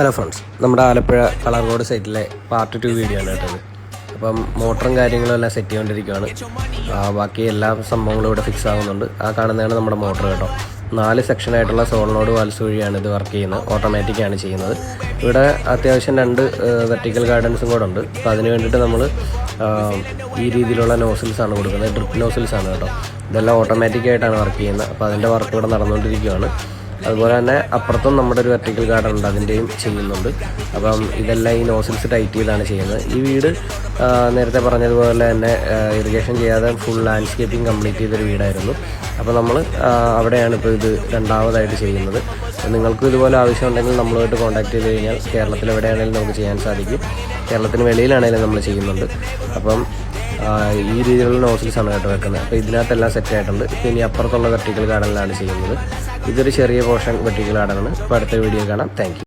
Hello friends നമ്മുടെ Alappuzha colour road സൈറ്റിലെ part two video ആണ് കേട്ടത്. അപ്പം മോട്ടറും കാര്യങ്ങളും എല്ലാം സെറ്റ് ചെയ്തുകൊണ്ടിരിക്കുകയാണ്. ബാക്കി എല്ലാ സംഭവങ്ങളും ഇവിടെ ഫിക്സ് ആകുന്നുണ്ട്. ആ കാണുന്നതാണ് നമ്മുടെ മോട്ടർ കേട്ടോ. നാല് സെക്ഷനായിട്ടുള്ള സോളിനോട് വാൽസ് വഴിയാണ് ഇത് വർക്ക് ചെയ്യുന്നത്. ഓട്ടോമാറ്റിക്കാണ് ചെയ്യുന്നത്. ഇവിടെ അത്യാവശ്യം രണ്ട് വെർട്ടിക്കൽ ഗാർഡൻസും കൂടെ ഉണ്ട്. അപ്പോൾ അതിന് വേണ്ടിയിട്ട് നമ്മൾ ഈ രീതിയിലുള്ള നോസിൽസ് ആണ് കൊടുക്കുന്നത്. ഡ്രിപ്പ് നോസിൽസ് ആണ് കേട്ടോ. ഇതെല്ലാം ഓട്ടോമാറ്റിക്കായിട്ടാണ് വർക്ക് ചെയ്യുന്നത്. അപ്പോൾ അതിന്റെ വർക്ക് ഇവിടെ നടന്നുകൊണ്ടിരിക്കുകയാണ്. അതുപോലെ തന്നെ അപ്പുറത്തും നമ്മുടെ ഒരു വെർട്ടിക്കൽ ഗാർഡൻ ഉണ്ട് അതിന്റെയും ചെയ്യുന്നുണ്ട്. അപ്പം ഇതെല്ലാം ഈ നോസിൽസ് ടൈറ്റ് ചെയ്താണ് ചെയ്യുന്നത്. ഈ വീട് നേരത്തെ പറഞ്ഞതുപോലെ തന്നെ ഇറിഗേഷൻ ചെയ്യാതെ ഫുൾ ലാൻഡ്സ്കേപ്പിംഗ് കംപ്ലീറ്റ് ചെയ്തൊരു വീടായിരുന്നു. അപ്പോൾ നമ്മൾ അവിടെയാണ് ഇപ്പോൾ ഇത് രണ്ടാമതായിട്ട് ചെയ്യുന്നത്. നിങ്ങൾക്കും ഇതുപോലെ ആവശ്യമുണ്ടെങ്കിൽ നമ്മളുമായിട്ട് കോൺടാക്ട് ചെയ്ത് കഴിഞ്ഞാൽ കേരളത്തിൽ എവിടെയാണെങ്കിലും നമുക്ക് ചെയ്യാൻ സാധിക്കും. കേരളത്തിന് വെളിയിലാണെങ്കിലും നമ്മൾ ചെയ്യുന്നുണ്ട്. അപ്പം ഈ രീതിയിലുള്ള നോസിൽസ് ആണ് കേട്ടോ വെക്കുന്നത്. അപ്പോൾ ഇതിനകത്തെല്ലാം സെറ്റ് ആയിട്ടുണ്ട്. ഇനി അപ്പുറത്തുള്ള വെർട്ടിക്കൽ ഗാർഡനിലാണ് ചെയ്യുന്നത്. ഇതൊരു ചെറിയ പോർഷൻ വെർട്ടിക്കൽ ഗാർഡനാണ് അപ്പോൾ അടുത്ത വീഡിയോ കാണാം. താങ്ക്